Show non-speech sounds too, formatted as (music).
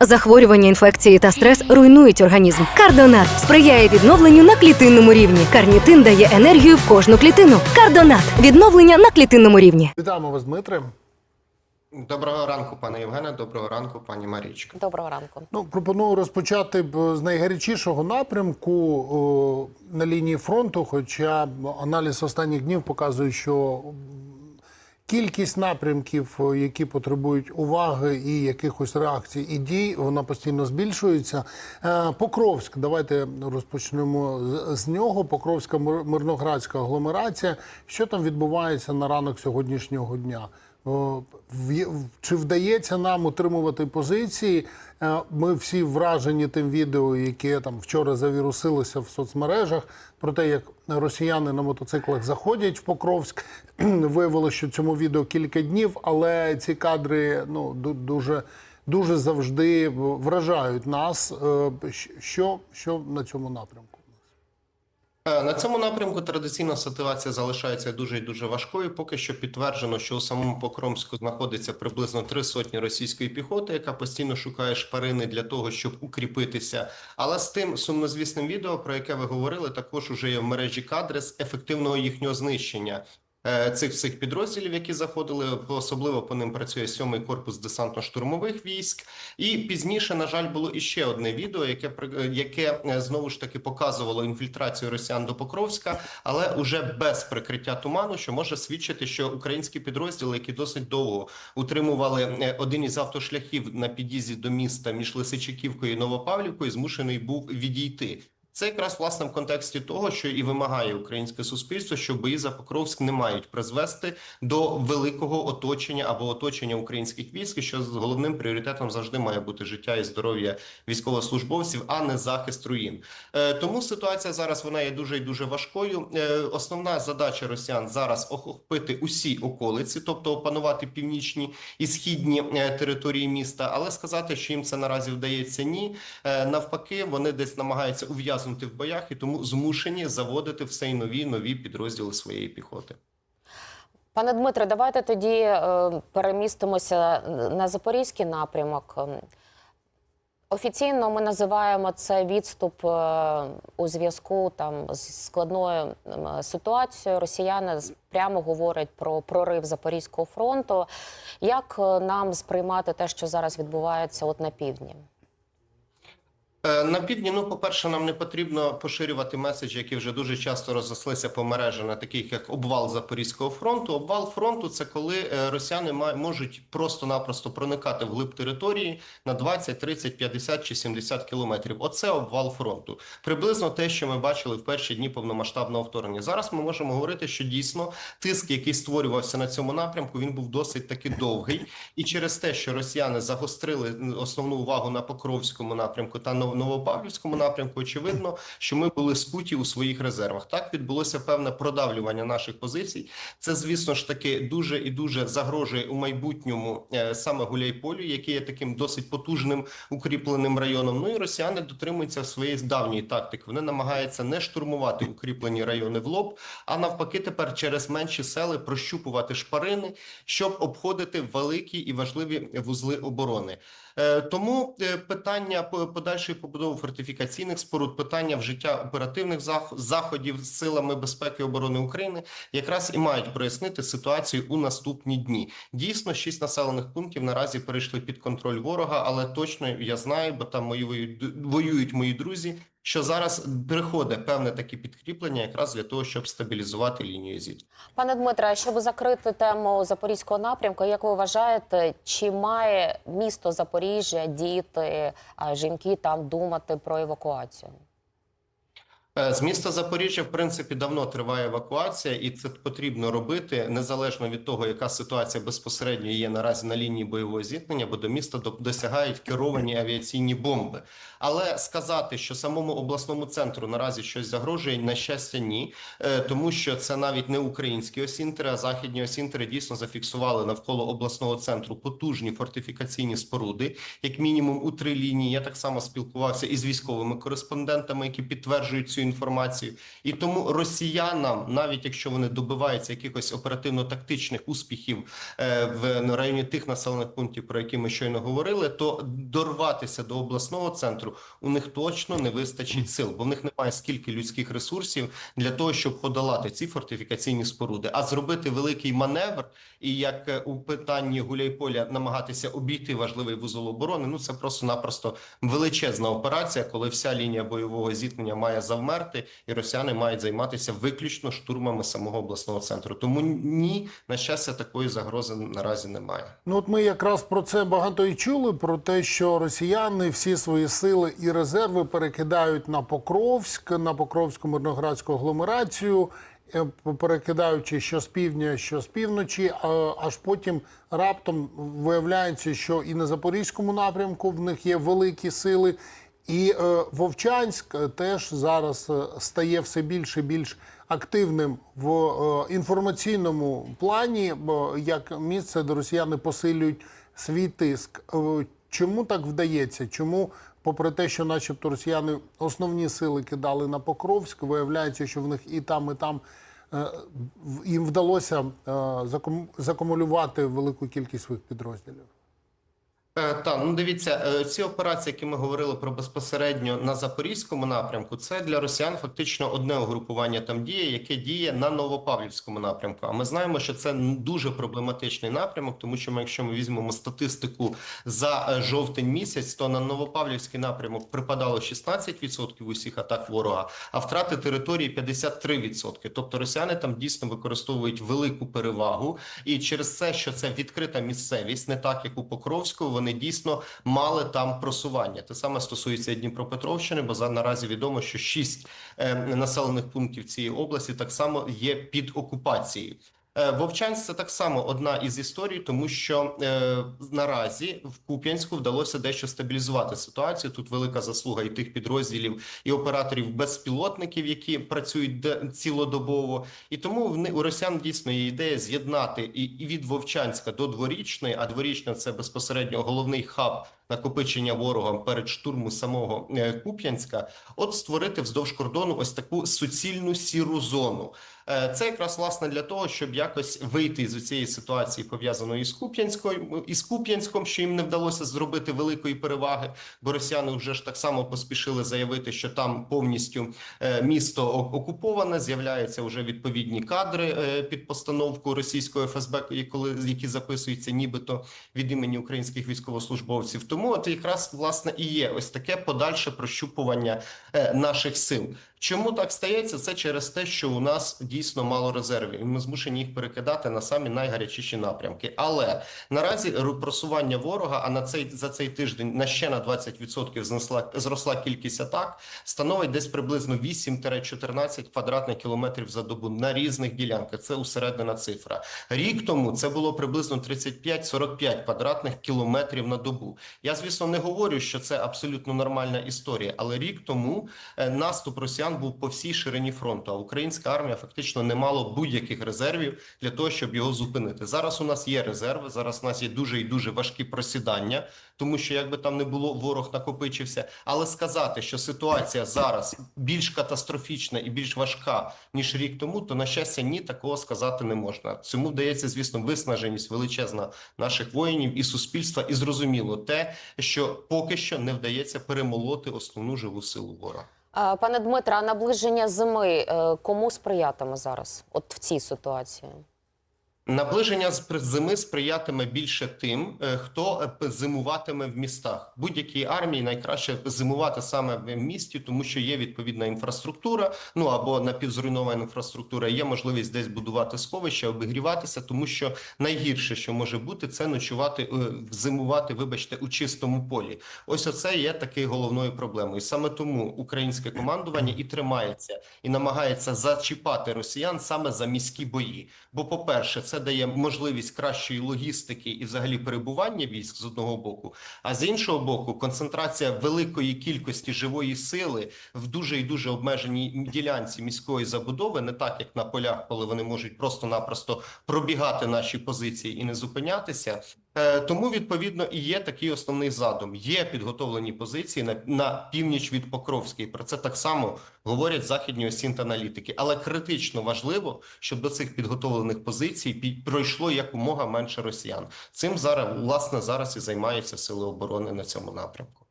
Захворювання, інфекції та стрес руйнують організм. Кардонат сприяє відновленню на клітинному рівні. Карнітин дає енергію в кожну клітину. Кардонат відновлення на клітинному рівні. Вітаємо вас, Дмитре. Доброго ранку, пане Євгене. Доброго ранку, пані Марічка. Доброго ранку. Ну, пропоную розпочати б з найгарячішого напрямку о, на лінії фронту. Хоча аналіз останніх днів показує, що кількість напрямків, які потребують уваги і якихось реакцій і дій, вона постійно збільшується. Е, Покровськ, давайте розпочнемо з- нього. Покровська мир- мирноградська агломерація. Що там відбувається на ранок сьогоднішнього дня? Чи вдається нам утримувати позиції? Е, Ми всі вражені тим відео, яке там вчора завірусилося в соцмережах, про те, як росіяни на мотоциклах заходять в Покровськ. (clears throat) Виявилося, що цьому відео кілька днів, але ці кадри ну ду- дуже. Дуже завжди вражають нас. Е, Що, що на цьому напрямку? Е, На цьому напрямку традиційна ситуація залишається дуже і дуже важкою. Поки що підтверджено, що у самому Покромську знаходиться приблизно три сотні російської піхоти, яка постійно шукає шпарини для того, щоб укріпитися. Але з тим сумнозвісним відео, про яке ви говорили, також уже є в мережі кадри з ефективного їхнього знищення. Е, Цих всіх підрозділів, які заходили, особливо по ним працює сьомий корпус десантно-штурмових військ. І пізніше, на жаль, було іще одне відео, яке при- яке е, знову ж таки показувало інфільтрацію росіян до Покровська, але уже без прикриття туману, що може свідчити, що українські підрозділи, які досить довго утримували е, один із автошляхів на під'їзді до міста між Лисичаківкою і Новопавлівкою, змушений був відійти. Це якраз власне в контексті того, що і вимагає українське суспільство, що бої за Покровськ не мають призвести до великого оточення або оточення українських військ, що з головним пріоритетом завжди має бути життя і здоров'я військовослужбовців, а не захист руїн. Е, Тому ситуація зараз вона є дуже і дуже важкою. Е, Основна задача росіян зараз охопити усі околиці, тобто опанувати північні і східні е, території міста. Але сказати, що їм це наразі вдається, ні. Навпаки, вони десь намагаються ув'язнути в боях і тому змушені заводити все й нові нові підрозділи своєї піхоти. Пане Дмитре, давайте тоді е, перемістимося на запорізький напрямок. Ем, Офіційно ми називаємо це відступ е, у зв'язку там з складною ем, ситуацією. Росіяни прямо говорять про прорив Запорізького фронту. Як е, нам сприймати те, що зараз відбувається от на півдні? Е, На півдні, ну, по-перше, нам не потрібно поширювати меседжі, які вже дуже часто розрослися по мережі, на таких як обвал Запорізького фронту. Обвал фронту це коли е, росіяни можуть просто-напросто проникати в глиб території на 20, 30, 50 чи 70 кілометрів. Оце обвал фронту. Приблизно те, що ми бачили в перші дні повномасштабного вторгнення. Зараз ми можемо говорити, що дійсно тиск, який створювався на цьому напрямку, він був досить таки довгий. І через те, що росіяни загострили основну увагу на Покровському напрямку та Нов- Новопавлівському напрямку, очевидно, що ми були скуті у своїх резервах. Так відбулося певне продавлювання наших позицій. Це, звісно ж таки, дуже і дуже загрожує у майбутньому е, саме Гуляйполю, який є таким досить потужним укріпленим районом. Ну і росіяни дотримуються своєї давньої тактики. Вони намагаються не штурмувати укріплені райони в лоб, а навпаки, тепер через менші сели прощупувати шпарини, щоб обходити великі і важливі вузли оборони. Е, Тому е, питання по- подальшої побудови фортифікаційних споруд, питання вжиття оперативних зах- заходів з силами безпеки і оборони України якраз і мають прояснити ситуацію у наступні дні. Дійсно, шість населених пунктів наразі перейшли під контроль ворога, але точно я знаю, бо там мої воюють мої друзі. Що зараз приходить певне таке підкріплення, якраз для того, щоб стабілізувати лінію зіткнення. Пане Дмитре, щоб закрити тему запорізького напрямку, як ви вважаєте, чи має місто Запоріжжя, діти, жінки там думати про евакуацію? Е, З міста Запоріжжя, в принципі, давно триває евакуація, і це потрібно робити незалежно від того, яка ситуація безпосередньо є наразі на лінії бойового зіткнення, бо до міста досягають керовані авіаційні бомби. Але сказати, що самому обласному центру наразі щось загрожує, на щастя, ні, Е, тому що це навіть не українські осінтери, а західні осінтери дійсно зафіксували навколо обласного центру потужні фортифікаційні споруди, як мінімум у три лінії. Я так само спілкувався із військовими кореспондентами, які підтверджують цю інформацію. І тому росіянам, навіть якщо вони добиваються якихось оперативно-тактичних успіхів е, в районі тих населених пунктів, про які ми щойно говорили, то дорватися до обласного центру у них точно не вистачить сил, бо в них немає скільки людських ресурсів для того, щоб подолати ці фортифікаційні споруди, а зробити великий маневр і як е, у питанні Гуляйполя намагатися обійти важливий вузол оборони. Ну це просто-напросто величезна операція, коли вся лінія бойового зіткнення має завмерти, і росіяни мають займатися виключно штурмами самого обласного центру. Тому ні, на щастя, такої загрози наразі немає. Ну, от ми якраз про це багато і чули: про те, що росіяни всі свої сили і резерви перекидають на Покровськ, на Покровську мирноградську агломерацію, е, перекидаючи що з півдня, що з півночі, а аж потім раптом виявляється, що і на Запорізькому напрямку в них є великі сили. І е, Вовчанськ е, теж зараз е, стає все більше більш активним в е, інформаційному плані, бо як місце, де росіяни посилюють свій тиск. Е, Чому так вдається? Чому, попри те, що, начебто, росіяни основні сили кидали на Покровськ, виявляється, що в них і там, і там їм вдалося е, закумулювати велику кількість своїх підрозділів. Е, Та ну дивіться, е, ці операції, які ми говорили про безпосередньо на запорізькому напрямку, це для росіян фактично одне угрупування там діє, яке діє на Новопавлівському напрямку. А ми знаємо, що це дуже проблематичний напрямок, тому що ми, якщо ми візьмемо статистику за е, жовтень місяць, то на Новопавлівський напрямок припадало 16% усіх атак ворога, а втрати території 53%. Тобто росіяни там дійсно використовують велику перевагу, і через це, що це відкрита місцевість, не так як у Покровську, вони дійсно мали там просування. Те саме стосується Дніпропетровщини, бо за наразі відомо, що шість е, населених пунктів цієї області так само є під окупацією. Е, Вовчанськ це так само одна із історій, тому що е, наразі в Куп'янську вдалося дещо стабілізувати ситуацію. Тут велика заслуга і тих підрозділів, і операторів безпілотників, які працюють де- цілодобово. І тому в у росіян дійсно є ідея з'єднати і, і від Вовчанська до дворічної, а дворічна це безпосередньо головний хаб накопичення ворогом перед штурму самого е, Куп'янська. От створити вздовж кордону ось таку суцільну сіру зону. Е, Це якраз власне для того, щоб якось вийти з цієї ситуації, пов'язаної із Куп'янською із Куп'янськом, що їм не вдалося зробити великої переваги, бо росіяни вже ж так само поспішили заявити, що там повністю е, місто окуповане. З'являються вже відповідні кадри під постановку російського ФСБ, коли які записуються, нібито від імені українських військовослужбовців. Тому от якраз власне і є ось таке подальше прощупування е, наших сил. Чому так стається? Це через те, що у нас дійсно мало резервів, і ми змушені їх перекидати на самі найгарячіші напрямки. Але наразі просування ворога, а на цей за цей тиждень на ще на 20% знесла зросла кількість атак, становить десь приблизно 8-14 квадратних кілометрів за добу на різних ділянках. Це усереднена цифра. Рік тому це було приблизно 35-45 квадратних кілометрів на добу. Я звісно не говорю, що це абсолютно нормальна історія, але рік тому е, наступ росіян був по всій ширині фронту. А українська армія фактично не мало будь-яких резервів для того, щоб його зупинити. Зараз у нас є резерви. Зараз у нас є дуже і дуже важкі просідання, тому що якби там не було, ворог накопичився. Але сказати, що ситуація зараз більш катастрофічна і більш важка ніж рік тому, то на щастя ні такого сказати не можна. Цьому вдається, звісно, виснаженість величезна наших воїнів і суспільства, і зрозуміло те, що поки що не вдається перемолоти основну живу силу ворога. Пане Дмитре, а наближення зими е, кому сприятиме зараз? От в цій ситуації? Наближення зими сприятиме більше тим, е, хто е, зимуватиме в містах. Будь-якій армії найкраще зимувати саме в місті, тому що є відповідна інфраструктура. Ну або напівзруйнована інфраструктура. Є можливість десь будувати сховища, обігріватися, тому що найгірше, що може бути, це ночувати е, зимувати. Вибачте, у чистому полі. Ось оце є такою головною проблемою. Саме тому українське командування і тримається і намагається зачіпати росіян саме за міські бої. Бо, по-перше, це дає можливість кращої логістики і взагалі перебування військ з одного боку. А з іншого боку, концентрація великої кількості живої сили в дуже і дуже обмеженій ділянці міської забудови, не так як на полях, коли вони можуть просто-напросто пробігати наші позиції і не зупинятися. Е, Тому відповідно і є такий основний задум. Є підготовлені позиції на, на північ від Покровської. Про це так само говорять західні осінт аналітики. Але критично важливо, щоб до цих підготовлених позицій пройшло якомога менше росіян. Цим зараз власне зараз і займаються сили оборони на цьому напрямку.